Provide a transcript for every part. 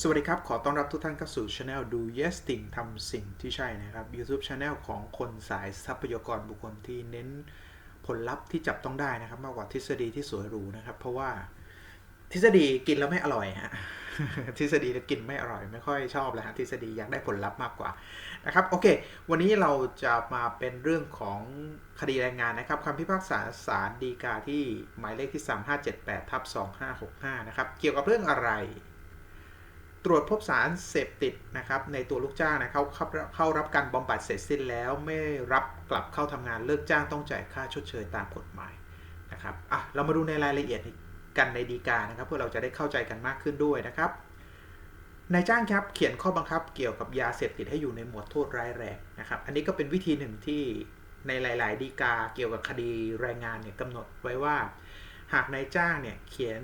สวัสดีครับ ขอต้อนรับทุกท่านเข้าสู่ช anel ดู yes ติ่งทำสิ่งที่ใช่นะครับ YouTube Channel ของคนสายทรัพยากรบุคคลที่เน้นผลลัพธ์ที่จับต้องได้นะครับ มากกว่าทฤษฎีที่สวยหรูนะครับ เพราะว่าทฤษฎีกินแล้วไม่อร่อยฮะทฤษฎีกินไม่อร่อย ไม่ค่อยชอบเลยฮะทฤษฎีอยากได้ผลลัพธ์มากกว่านะครับโอเค วันนี้เราจะมาเป็นเรื่องของคดีแรงงานนะครับคำพิพากษาศาลฎีกาที่หมายเลขที่ 3578ทับ2565 นะครับเกี่ยวกับเรื่องอะไร ตรวจพบสารเสพติดนะครับในตัวลูกจ้างนะเขาเข้ารับการบำบัดเสร็จสิ้นแล้วไม่รับกลับเข้าทำงานเลิกจ้างต้องจ่ายค่าชดเชยตามกฎหมายนะครับอะเรามาดูในรายละเอียดกันในดีกานะครับ เพื่อเราจะได้เข้าใจกันมากขึ้นด้วยนะครับนายจ้างครับเขียนข้อบังคับเกี่ยวกับยาเสพติดให้อยู่ในหมวดโทษร้ายแรงนะครับ อันนี้ก็เป็นวิธีหนึ่งที่ในหลาย ๆ ดีกาเกี่ยวกับคดีแรงงานเนี่ยกำหนดไว้ว่า หากนายจ้างเนี่ยเขียน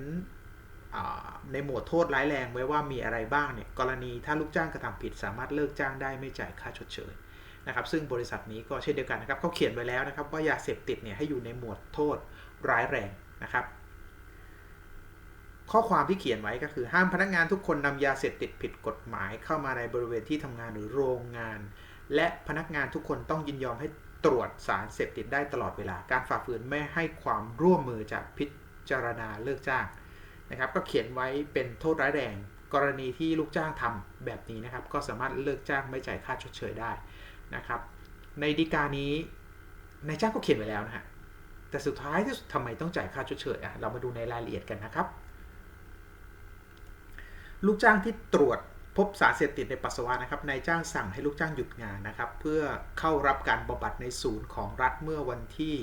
ในหมวดโทษร้ายแรงไว้ว่ามีอะไรบ้างเนี่ยกรณีถ้าลูกจ้างกระทำผิดสามารถเลิกจ้างได้ไม่จ่ายค่าชดเชยนะครับซึ่งบริษัทนี้ก็เช่นเดียวกันนะครับเขาเขียนไว้แล้วนะครับว่ายาเสพติดเนี่ยให้อยู่ในหมวดโทษร้ายแรงนะครับข้อความที่เขียนไว้ก็คือห้ามพนักงานทุกคนนำยาเสพติดผิดกฎหมายเข้ามาในบริเวณที่ทำงานหรือโรงงาน และพนักงานทุกคนต้องยินยอมให้ตรวจสารเสพติดได้ตลอดเวลา การฝ่าฝืนไม่ให้ความร่วมมือจากพิจารณาเลิกจ้าง นะครับก็เขียนไว้เป็นโทษร้ายแรง กรณีที่ลูกจ้างทำแบบนี้นะครับ ก็สามารถเลิกจ้างไม่จ่ายค่าชดเชยได้นะครับ ในดีกานี้นายจ้างก็เขียนไว้แล้วนะฮะแต่สุดท้ายที่ทำไมต้องจ่ายค่าชดเชยอะเรามาดูในรายละเอียดกันนะครับ ลูกจ้างที่ตรวจพบสารเสพติดในปัสสาวะนะครับนายจ้างสั่งให้ลูกจ้างหยุดงานนะครับ เพื่อเข้ารับการบำบัดในศูนย์ของรัฐเมื่อวันที่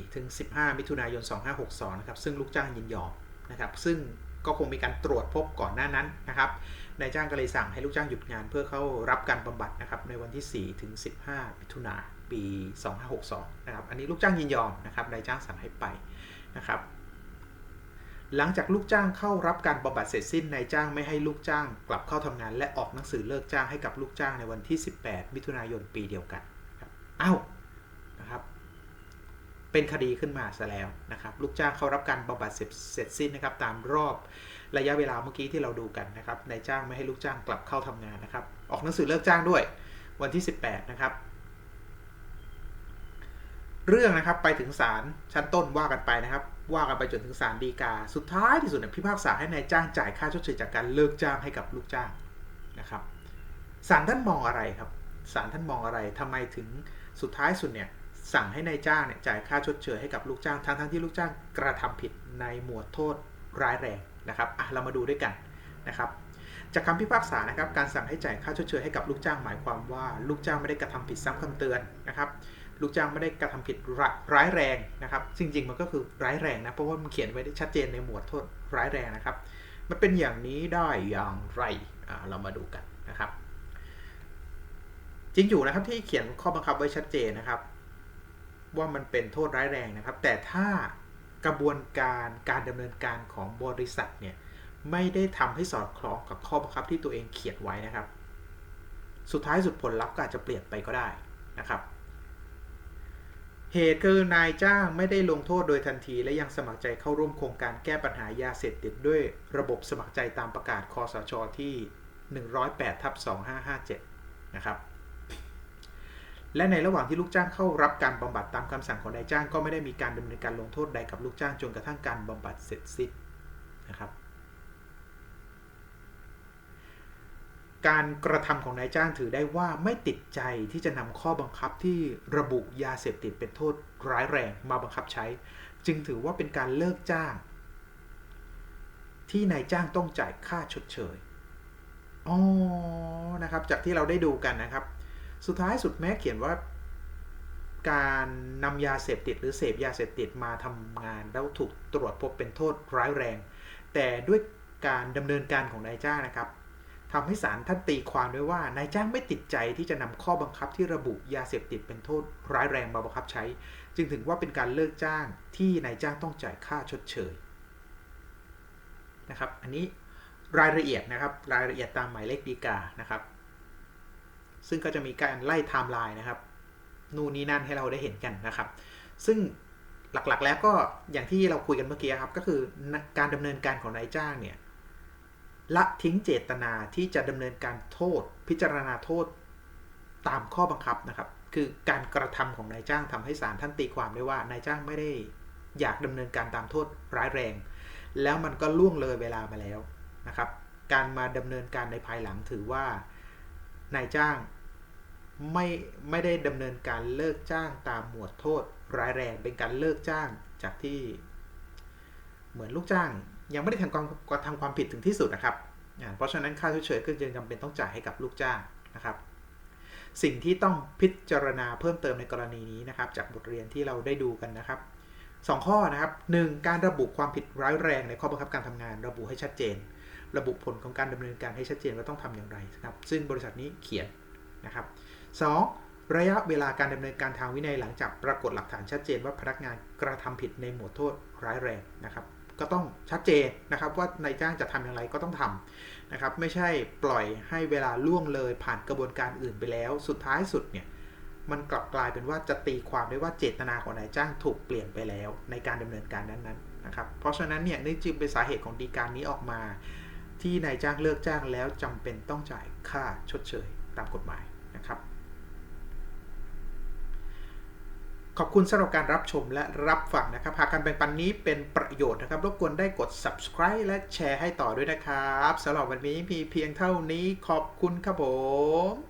4ถึง15 มิถุนายน 2562 นะครับ ซึ่งลูกจ้างยินยอม นะครับซึ่งก็คงมีการตรวจพบก่อนหน้านั้นนะครับนายจ้างก็เลยสั่งให้ลูกจ้างหยุดงานเพื่อเข้ารับการบำบัดนะครับในวันที่ 4 ถึง 15มิถุนาปี 2562 นะครับ อันนี้ลูกจ้างยินยอมนะครับนายจ้างสั่งให้ไปนะครับ หลังจากลูกจ้างเข้ารับการบำบัดเสร็จสิ้นนายจ้างไม่ให้ลูกจ้าง กลับเข้าทำงาน และออกหนังสือเลิกจ้างให้กับลูกจ้างในวันที่ 18 มิถุนายนปีเดียวกันครับอ้าว เป็นคดีขึ้นมาซะแล้วนะครับ ลูกจ้างเขารับการบำบัดเสร็จเสร็จสิ้นนะครับ ตามรอบระยะเวลาเมื่อกี้ที่เราดูกันนะครับนายจ้างไม่ให้ลูกจ้างกลับเข้าทำงานนะครับ ออกหนังสือเลิกจ้างด้วยวันที่ 18 นะครับ เรื่องนะครับไปถึงศาลชั้นต้นว่ากันไปนะครับ ว่ากันไปจนถึงศาลฎีกา สุดท้ายที่สุดเนี่ยพิพากษาให้นายจ้างจ่ายค่าชดเชยจากการเลิกจ้างให้กับลูกจ้างนะครับศาลท่านมองอะไรครับศาลท่านมองอะไรทำไมถึงสุดท้ายสุดเนี่ย สั่งให้ในายจ้างเนี่ยจ่ายค่าชดเชยให้กับลูกจ้างทั้งทั้งที่ลูกจ้างกระทำผิดในหมวดโทษร้ายแรงนะครับอะเรามาดูด้วยกันนะครับจากคำพิพากษานะครับการสั่งให้จ่ายค่าชดเชยให้กับลูกจ้างหมายความว่า ลูกจ้างไม่ได้กระทำผิดซ้ำคำเตือนนะครับลูกจ้างไม่ได้กระทำผิดร้ายแรงนะครับจริง ๆ มันก็คือร้ายแรงนะเพราะว่ามันเขียนไว้ได้ชัดเจนในหมวดโทษร้ายแรงนะครับ มันเป็นอย่างนี้ได้อย่างไรเรามาดูกันนะครับ จริงอยู่นะครับที่เขียนข้อบังคับไว้ชัดเจนนะครับ ว่ามันเป็นโทษร้ายแรงนะครับ แต่ถ้ากระบวนการการดำเนินการของบริษัทเนี่ยไม่ได้ทำให้สอดคล้องกับข้อบังคับที่ตัวเองเขียนไว้นะครับ สุดท้ายสุดผลลัพธ์ก็อาจจะเปลี่ยนไปก็ได้นะครับ เหตุคือนายจ้างไม่ได้ลงโทษโดยทันที และยังสมัครใจเข้าร่วมโครงการแก้ปัญหายาเสพติดด้วยระบบสมัครใจตามประกาศคอสชที่ 108ทับ2557 นะครับ และในระหว่างที่ลูกจ้างเข้ารับการบำบัดตามคำสั่งของนายจ้าง ก็ไม่ได้มีการดำเนินการลงโทษใดกับลูกจ้างจนกระทั่งการบำบัดเสร็จสิ้นนะครับการกระทำของนายจ้างถือได้ว่าไม่ติดใจที่จะนำข้อบังคับที่ระบุยาเสพติดเป็นโทษร้ายแรงมาบังคับใช้ จึงถือว่าเป็นการเลิกจ้าง ที่นายจ้างต้องจ่ายค่าชดเชยอ๋อนะครับ จากที่เราได้ดูกันนะครับ สุดท้ายสุดแม้เขียนว่า การนำยาเสพติดหรือเสพยาเสพติดมาทำงาน แล้วถูกตรวจพบเป็นโทษร้ายแรง แต่ด้วยการดำเนินการของนายจ้างนะครับทำให้ศาลท่านตีความด้วยว่านายจ้างไม่ติดใจที่จะนำข้อบังคับที่ระบุยาเสพติดเป็นโทษร้ายแรงมาบังคับใช้ จึงถือว่าเป็นการเลิกจ้างที่นายจ้างต้องจ่ายค่าชดเชยนะครับ อันนี้รายละเอียดนะครับ รายละเอียดตามหมายเลขดีกานะครับ ซึ่งก็จะมีการไล่ไทม์ไลน์นะครับ นู่นนี่นั่นให้เราได้เห็นกันนะครับ ซึ่งหลักๆแล้วก็อย่างที่เราคุยกันเมื่อกี้ครับก็คือการดำเนินการของนายจ้างเนี่ยละทิ้งเจตนาที่จะดำเนินการโทษ พิจารณาโทษตามข้อบังคับนะครับ คือการกระทำของนายจ้างทำให้ศาลท่านตีความได้ว่านายจ้างไม่ได้อยากดำเนินการตามโทษร้ายแรง แล้วมันก็ล่วงเลยเวลามาแล้วนะครับ การมาดำเนินการในภายหลังถือว่า นายจ้าง ไม่ไม่ได้ดำเนินการเลิกจ้างตามหมวดโทษร้ายแรงเป็นการเลิกจ้างจากที่ เหมือนลูกจ้าง ยังไม่ได้ทำความทำความผิดถึงที่สุดนะครับอ่าเพราะฉะนั้นค่าชดเชยก็ยังจำเป็นต้องจ่ายให้กับลูกจ้างนะครับ สิ่งที่ต้องพิจารณาเพิ่มเติมในกรณีนี้นะครับ จากบทเรียนที่เราได้ดูกันนะครับสองข้อนะครับหนึ่งการระบุความผิดร้ายแรงในข้อบังคับการทำงาน ระบุให้ชัดเจน ระบุผลของการดำเนินการให้ชัดเจนว่าต้องทำอย่างไรนะครับ ซึ่งบริษัทนี้เขียนนะครับสองระยะเวลาการดำเนินการทางวินัยหลังจากปรากฏหลักฐานชัดเจนว่าพนักงานกระทำผิดในหมวดโทษร้ายแรงนะครับ ก็ต้องชัดเจนนะครับว่านายจ้างจะทำอย่างไรก็ต้องทำนะครับ ไม่ใช่ปล่อยให้เวลาล่วงเลยผ่านกระบวนการอื่นไปแล้ว สุดท้ายสุดเนี่ยมันกลับกลายเป็นว่าจะตีความได้ว่าเจตนาของนายจ้างถูกเปลี่ยนไปแล้วในการดำเนินการนั้นๆนะครับ เพราะฉะนั้นเนี่ยนี่จึงเป็นสาเหตุของดีการนี้ออกมา ที่นายจ้างเลิกจ้างแล้วจำเป็นต้องจ่ายค่าชดเชยตามกฎหมายนะครับ ขอบคุณสำหรับการรับชมและรับฟังนะครับ หากการแบ่งปันนี้เป็นประโยชน์นะครับ รบกวนได้กด subscribe และแชร์ให้ต่อด้วยนะครับสำหรับวันนี้มีเพียงเท่านี้ขอบคุณครับผม